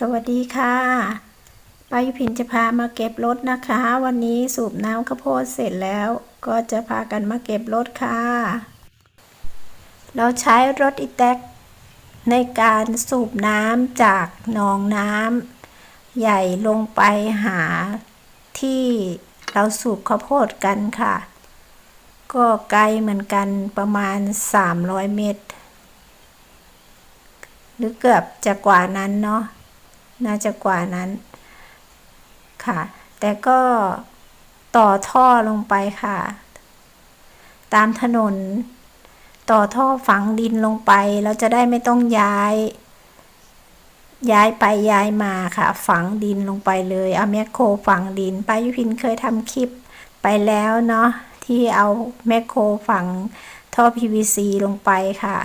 สวัสดีค่ะป้ายุพินจะพามาเก็บรถนะคะ วันนี้สูบน้ำข้าวโพดเสร็จแล้ว ก็จะพากันมาเก็บรถค่ะ เราใช้รถอีแท็กในการสูบน้ำจากหนองน้ำใหญ่ลงไปหาที่เราสูบข้าวโพดกันค่ะ ก็ไกลเหมือนกันประมาณ 300 เมตร หรือเกือบจะกว่านั้นเนาะ น่าจะกว่านั้นค่ะ แต่ก็ต่อท่อลงไปค่ะ ตามถนน ต่อท่อฝังดินลงไป เราจะได้ไม่ต้องย้าย ย้ายไปย้ายมาค่ะ ฝังดินลงไปเลยเอาแมคโครฝังดินป้ายุพินเคยทำคลิปไปแล้วเนาะที่เอาแมคโครฝังท่อ PVC ลงไปค่ะ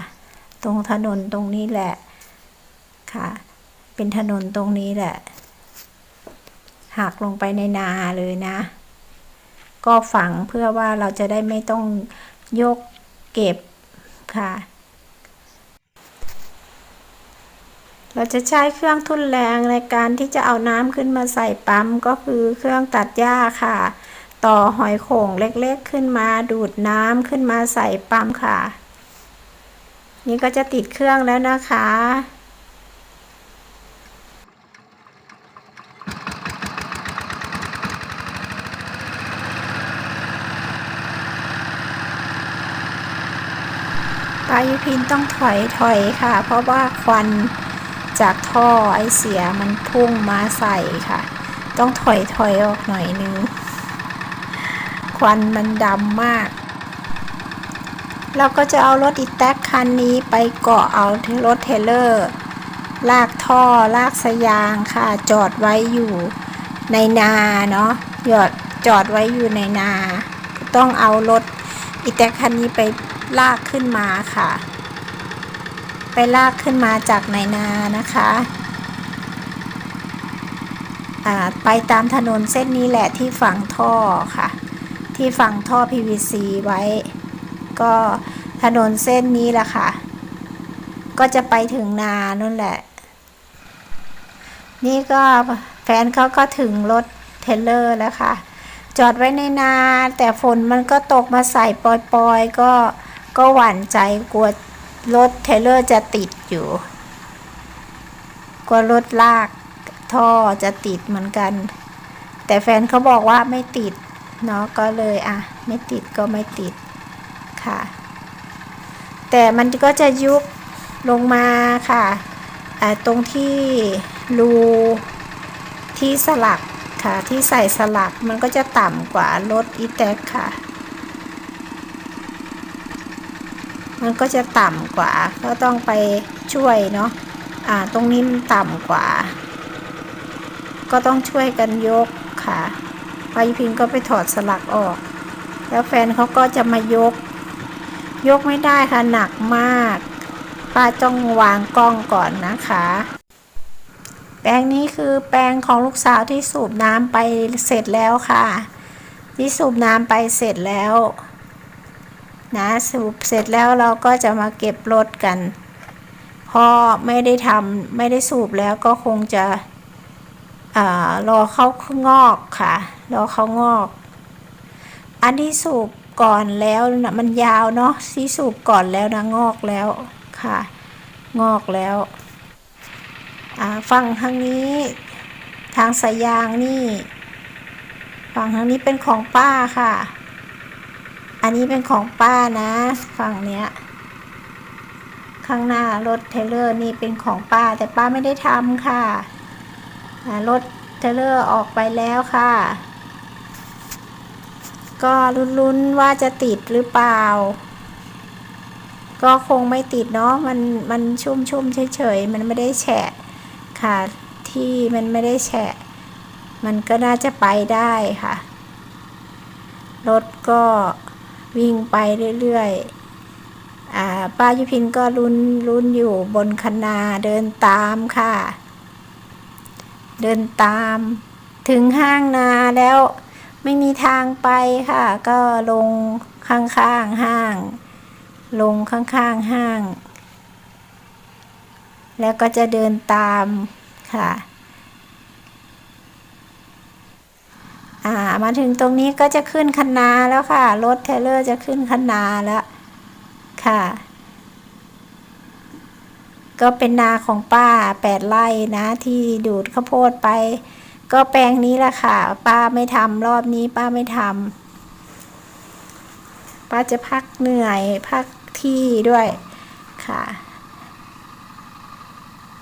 ตรงถนนตรงนี้แหละค่ะ เป็นถนนตรงนี้แหละ หักลงไปในนาเลยนะ ก็ฝังเพื่อว่าเราจะได้ไม่ต้องยกเก็บค่ะ เราจะใช้เครื่องทุ่นแรงในการที่จะเอาน้ำขึ้นมาใส่ปั๊มก็คือเครื่องตัดหญ้าค่ะ ต่อหอยโข่งเล็กๆขึ้นมาดูดน้ำขึ้นมาใส่ปั๊มค่ะ นี่ก็จะติดเครื่องแล้วนะคะ ปายุพินต้องถอยถอยค่ะ เพราะว่าควันจากท่อไอเสียมันพุ่งมาใส่ค่ะ ต้องถอยถอยออกหน่อยนึง ควันมันดำมาก เราก็จะเอารถอีแท็กคันนี้ไปเกาะเอารถเทเลอร์ ลากท่อลากสยางค่ะ จอดไว้อยู่ในนาเนาะหยอดจอดไว้อยู่ในนา ต้องเอารถอีแท็กคันนี้ไป ลากขึ้นมาค่ะ ไปลากขึ้นมาจากในนานะคะไปตามถนนเส้นนี้แหละที่ฝังท่อค่ะ ที่ฝังท่อ PVC ไว้ ก็ถนนเส้นนี้แหละค่ะ ก็จะไปถึงนานั่นแหละ นี่ก็แฟนเขาก็ถึงรถเทเลอร์แล้วค่ะ จอดไว้ในนา แต่ฝนมันก็ตกมาใส่ปล่อยๆ ก็ ก็หวั่นใจกลัวรถเทเลอร์จะติดอยู่ กลัวรถลากท่อจะติดเหมือนกัน แต่แฟนเขาบอกว่าไม่ติดเนาะก็เลยอะ ไม่ติดก็ไม่ติดค่ะ แต่มันก็จะยุบลงมาค่ะตรงที่รูที่สลักค่ะที่ใส่สลักมันก็จะต่ำกว่ารถอีแท็กค่ะ มันก็จะต่ำกว่า ก็ต้องไปช่วยเนาะอ่าตรงนี้มันต่ำกว่า ก็ต้องช่วยกันยกค่ะปายุพินก็ไปถอดสลักออก แล้วแฟนเขาก็จะมายก ยกไม่ได้ค่ะหนักมาก ป้าต้องวางกล้องก่อนนะคะ แปลงนี้คือแปลงของลูกสาวที่สูบน้ำไปเสร็จแล้วค่ะ ที่สูบน้ำไปเสร็จแล้ว นะสูบเสร็จแล้วเราก็จะมาเก็บรถกัน พอไม่ได้ทำไม่ได้สูบแล้วก็คงจะรอเขางอกค่ะ รอเขางอก อันที่สูบก่อนแล้วนะมันยาวเนาะที่สูบก่อนแล้วนะงอกแล้วค่ะ งอกแล้วฝั่งทางนี้ทางสายยางนี่ฝั่งทางนี้เป็นของป้าค่ะ อันนี้เป็นของป้านะ ฝั่งเนี้ย ข้างหน้ารถเทเลอร์นี่เป็นของป้า แต่ป้าไม่ได้ทำค่ะรถเทเลอร์ออกไปแล้วค่ะ ก็ลุ้นๆว่าจะติดหรือเปล่า ก็คงไม่ติดเนาะมันมันชุ่มชุ่มเฉยๆ มันไม่ได้แฉะค่ะ ที่มันไม่ได้แฉะ มันก็น่าจะไปได้ค่ะ รถก็ วิ่งไปเรื่อยๆป้ายุพินก็ลุ้นลุ้นอยู่บนคันนาเดินตามค่ะ เดินตามถึงห้างนาแล้วไม่มีทางไปค่ะ ก็ลงข้างๆห้าง ลงข้างๆห้าง แล้วก็จะเดินตามค่ะ อ่า มาถึงตรงนี้ก็จะขึ้นคันนาแล้วค่ะ รถเทเลอร์จะขึ้นคันนาแล้วค่ะ ก็เป็นนาของป้าแปดไร่นะ ที่ดูดข้าวโพดไป ก็แปลงนี้แหละค่ะ ป้าไม่ทำรอบนี้ป้าไม่ทำป้าจะพักเหนื่อยพักที่ด้วยค่ะ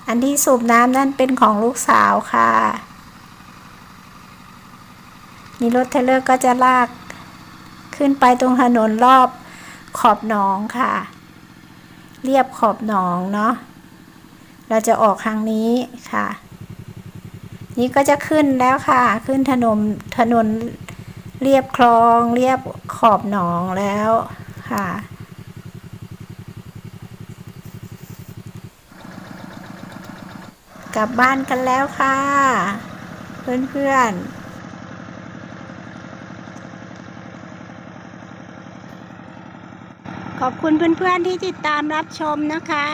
อันที่สูบน้ำนั่นเป็นของลูกสาวค่ะ นี่รถเทลเลอร์ก็จะลากขึ้นไปตรงถนนรอบขอบหนองค่ะ เรียบขอบหนองเนาะเราจะออกทางนี้ค่ะ นี่ก็จะขึ้นแล้วค่ะ ขึ้นถนนถนนเรียบคลองเรียบขอบหนองแล้วค่ะ กลับบ้านกันแล้วค่ะ เพื่อนๆ ขอบคุณเพื่อนๆที่ติดตามรับชมนะคะ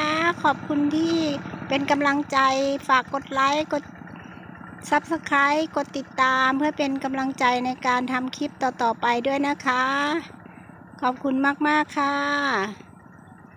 ขอบคุณที่เป็นกำลังใจฝากกดไลค์กด Subscribe กดติดตามเพื่อเป็นกำลังใจในการทำคลิปต่อๆไปด้วยนะคะ ขอบคุณมากๆค่ะ